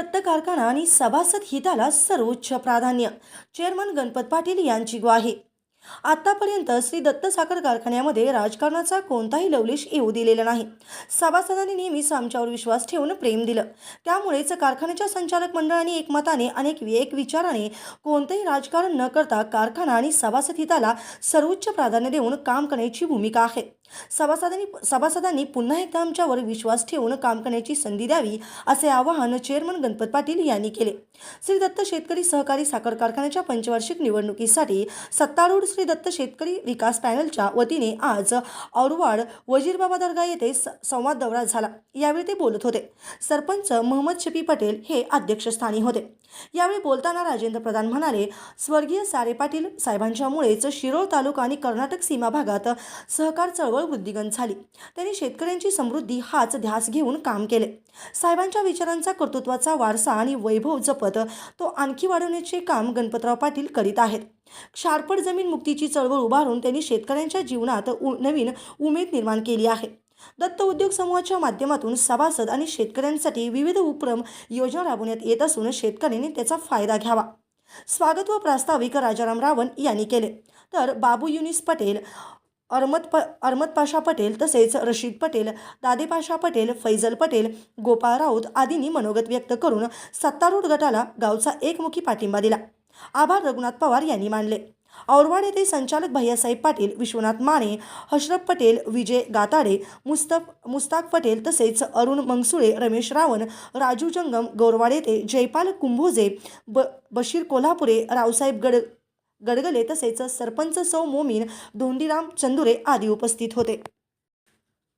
दत्त कारखाना आणि सभासद हिताला सर्वोच्च प्राधान्य. चेअरमन गणपत पाटील यांची ग्वाही. आतापर्यंत श्री दत्त साखर कारखान्यामध्ये राजकारणाचा कोणताही लवलेश येऊ दिलेला नाही. सभासदांनी नेहमीच आमच्यावर विश्वास ठेवून प्रेम दिलं. त्यामुळेच कारखान्याच्या संचालक मंडळाने एकमताने अनेक एक विचाराने कोणतेही राजकारण न करता कारखाना आणि सभासद हिताला सर्वोच्च प्राधान्य देऊन काम करण्याची भूमिका आहे. सभासदांनी सभासदांनी पुन्हा एकदा आमच्यावर विश्वास ठेवून काम करण्याची संधी द्यावी असे आवाहन चेअरमन गणपत पाटील यांनी केले. श्री दत्त शेतकरी सहकारी साखर कारखान्याच्या पंचवार्षिक निवडणुकीसाठी सत्तारूढ श्री दत्त शेतकरी विकास पॅनलच्या वतीने आज औरवाड वजीरबाबा दर्गा येथे संवाद दौरा झाला. यावेळी ते बोलत होते. सरपंच मोहम्मद शफी पटेल हे अध्यक्षस्थानी होते. यावेळी बोलताना राजेंद्र प्रधान म्हणाले स्वर्गीय सारे पाटील साहेबांच्यामुळेच शिरोळ तालुका आणि कर्नाटक सीमा भागात सहकार चळवळ वृद्धिगत झाली. त्यांनी शेतकऱ्यांची समृद्धी हाच ध्यास घेऊन काम केले. साहेबांच्या विचारांचा कर्तृत्वाचा वारसा आणि वैभव जपत तो आणखी वाढवण्याचे काम गणपतराव पाटील करीत आहेत. क्षारपड जमीन मुक्तीची चळवळ उभारून त्यांनी शेतकऱ्यांच्या जीवनात उ नवीन उमेद निर्माण केली आहे. दत्त उद्योग समूहाच्या माध्यमातून सभासद आणि शेतकऱ्यांसाठी विविध उपक्रम योजना राबवण्यात येत असून शेतकऱ्यांनी त्याचा फायदा घ्यावा. स्वागत व प्रास्ताविक राजाराम रावण यांनी केले. तर बाबू युनिस पटेल अरमत प अहमद पाशा पटेल तसेच रशीद पटेल दादेपाशा पटेल फैजल पटेल गोपाळ राऊत आदींनी मनोगत व्यक्त करून सत्तारूढ गटाला गावचा एकमुखी पाठिंबा दिला. आभार रघुनाथ पवार यांनी मानले. औरवाड येथे संचालक भैयासाहेब पाटील विश्वनाथ माने हशरफ पटेल विजय गाताडे मुस्तफ मुस्ताक पटेल तसेच अरुण मंगसुळे रमेश रावण राजू जंगम गोरवाड येथे जयपाल कुंभोजे ब बशीर कोल्हापुरे रावसाहेब गड गडगले तसेच सरपंच सौ मोमीन धोंडीराम चंदुरे आदी उपस्थित होते.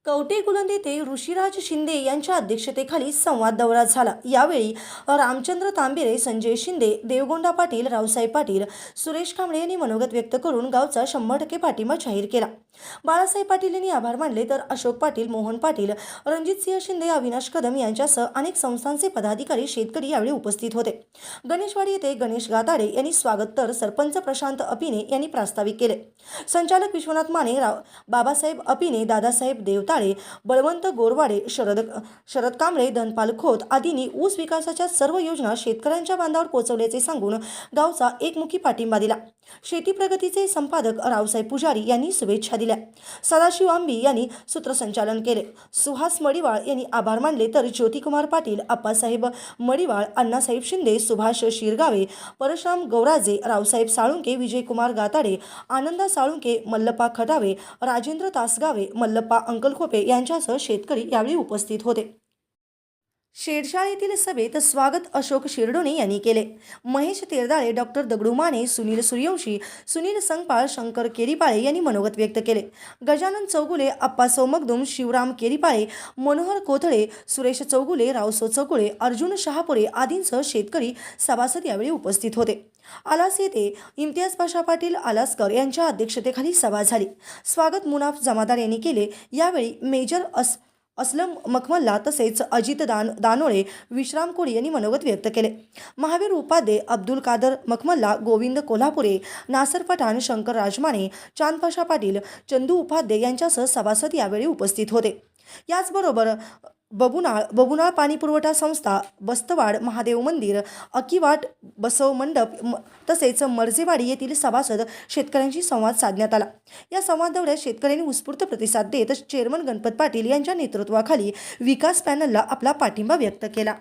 कवटे कुलंद येथे ऋषीराज शिंदे यांच्या अध्यक्षतेखाली संवाद दौरा झाला. यावेळी रामचंद्र तांबेरे संजय शिंदे देवगोंडा पाटील रावसाहेब पाटील सुरेश कांबळे यांनी मनोगत व्यक्त करून गावचा शंभर टक्के पाठिंबा जाहीर केला. बाळासाहेब पाटील यांनी आभार मानले तर अशोक पाटील मोहन पाटील रणजितसिंह शिंदे अविनाश कदम यांच्यासह अनेक संस्थांचे पदाधिकारी शेतकरी यावेळी उपस्थित होते. गणेशवाडी येथे गणेश गाताडे यांनी स्वागत तर सरपंच प्रशांत अपिने यांनी प्रास्ताविक केले. संचालक विश्वनाथ माने राव बाबासाहेब अपिने दादासाहेब देवताळे बळवंत गोरवाडे शरद शरद कांबळे धनपाल खोत आदींनी ऊस विकासाच्या सर्व योजना शेतकऱ्यांच्या बांधावर पोहोचवल्याचे सांगून गावचा एकमुखी पाठिंबा दिला. शेती प्रगतीचे संपादक रावसाहेब पुजारी यांनी शुभेच्छा दिल्या. सदाशिव आंबी यांनी सूत्रसंचालन केले. सुहास मडिवाळ यांनी आभार मानले तर ज्योतिकुमार पाटील आप्पासाहेब मडिवाळ अण्णासाहेब शिंदे सुभाष शिरगावे परशुराम गौराजे रावसाहेब साळुंके विजयकुमार गाताडे आनंदा साळुंके मल्लप्पा खटावे राजेंद्र तासगावे मल्लप्पा खोपे यांच्यासह शेतकरी यावेळी उपस्थित होते. शेरशाळेतील येथील सभेत स्वागत अशोक शिरडोणे यांनी केले. महेश तेरदाळे डॉक्टर दगडू माने सुनील सूर्यवंशी सुनील संगपाळ शंकर केरीपाळे यांनी मनोगत व्यक्त केले. गजानन चौगुले अप्पा मगदुम शिवराम केरीपाळे मनोहर कोथळे सुरेश चौगुले रावसो चौगुळे अर्जुन शहापुरे आदींसह शेतकरी सभासद यावेळी उपस्थित होते. आलास येथे इम्तियाज पाशा पाटील आलासकर यांच्या अध्यक्षतेखाली सभा झाली. स्वागत मुनाफ जमादार यांनी केले. यावेळी मेजर अस असलम मखमल्ला तसेच अजित दान दानोळे विश्राम कोळी यांनी मनोगत व्यक्त केले. महावीर उपाध्ये अब्दुल कादर मखमल्ला गोविंद कोल्हापुरे नासर पठाण शंकर राजमाने चांदपाशा पाटील चंदू उपाध्ये यांच्यासह सभासद यावेळी उपस्थित होते. याचबरोबर बबुनाळ बबुनाळ पाणी पुरवठा संस्था बस्तवाड महादेव मंदिर अकिवाट बसव मंडप म- तसेच मर्जेवाडी येथील सभासद शेतकऱ्यांशी संवाद साधण्यात आला. या संवाद दौऱ्यात शेतकऱ्यांनी उत्स्फूर्त प्रतिसाद देत चेअरमन गणपत पाटील यांच्या नेतृत्वाखाली विकास पॅनलला आपला पाठिंबा व्यक्त केला.